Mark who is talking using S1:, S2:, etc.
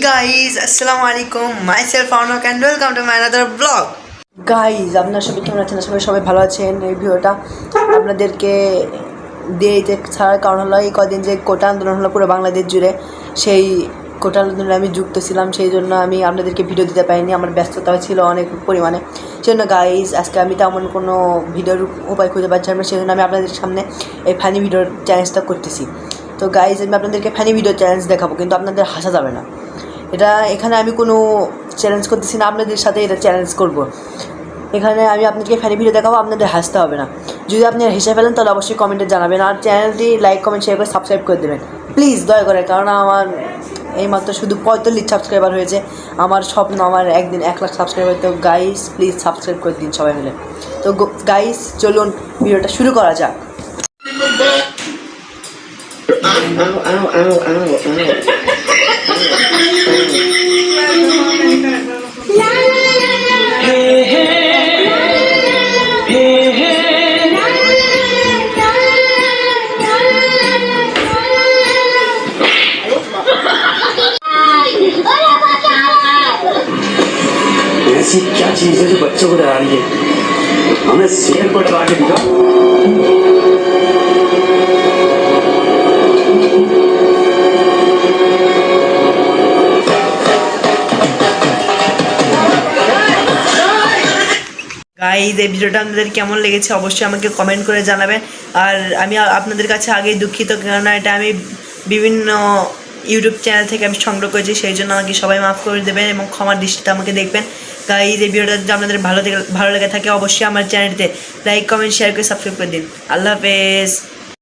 S1: guys, assalamu alaikum. Myself Arnok and welcome to my another vlog. Guys আপনার সবাই কেমন আছেন? সবাই সবাই ভালো আছেন এই ভিডিওটা। আপনাদেরকে দিয়ে দিতে ছাড়ার কারণ হলো এই কদিন যে কোটা আন্দোলন হলো পুরো বাংলাদেশ জুড়ে সেই কোটা আন্দোলনে আমি যুক্ত ছিলাম সেই জন্য আমি আপনাদেরকে ভিডিও দিতে পারিনি। আমার ব্যস্ততা ছিল অনেক পরিমাণে। সেই জন্য গাইজ আজকে আমি তেমন কোনো ভিডিওর উপায় খুঁজে পাচ্ছিলাম না সেই জন্য আমি আপনাদের সামনে এই ফানি ভিডিওর চ্যালেঞ্জটা করতেছি। তো গাইজ আমি আপনাদেরকে ফানি ভিডিও চ্যালেঞ্জ দেখাবো কিন্তু আপনাদের হাসা যাবে না। এটা এখানে আমি কোনো চ্যালেঞ্জ করতেছি না, আপনাদের সাথে এটা চ্যালেঞ্জ করব। এখানে আমি আপনাদেরকে ফ্যানি ভিডিও দেখাবো, আপনাদের হাসতে হবে না। যদি আপনি হেসে ফেলেন, তাহলে অবশ্যই কমেন্টে জানাবেন। আর চ্যানেলটি লাইক কমেন্ট শেয়ার করে সাবস্ক্রাইব করে দেবেন। প্লিজ দয়া করে, কারণ আমার এইমাত্র শুধু পঁয়তাল্লিশ সাবস্ক্রাইবার হয়েছে। আমার স্বপ্ন আমার একদিন এক লাখ সাবস্ক্রাইবার তো গাইস প্লিজ সাবস্ক্রাইব করে দিন সবাই মিলে। তো গাইস চলুন ভিডিওটা শুরু করা যাক।
S2: ऐसी क्या चीज है जो बच्चों को डरा रही है हमें शेर को डरा के दिखा
S1: গাইজ এই ভিডিওটা আপনাদের কেমন লেগেছে অবশ্যই আমাকে কমেন্ট করে জানাবেন আর আমি আ- আপনাদের কাছে আগেই দুঃখিত কেননা এটা আমি বিভিন্ন ইউটিউব চ্যানেল থেকে আমি সংগ্রহ করেছি সেই জন্য আমাকে সবাই মাফ করে দেবেন এবং ক্ষমার দৃষ্টিতে আমাকে দেখবেন গাইজ এই ভিডিওটা যদি আপনাদের ভালো ভালো লেগে থাকে, অবশ্যই আমার চ্যানেলটিতে লাইক কমেন্ট শেয়ার করে সাবস্ক্রাইব করে দিন। আল্লাহ হাফেজ।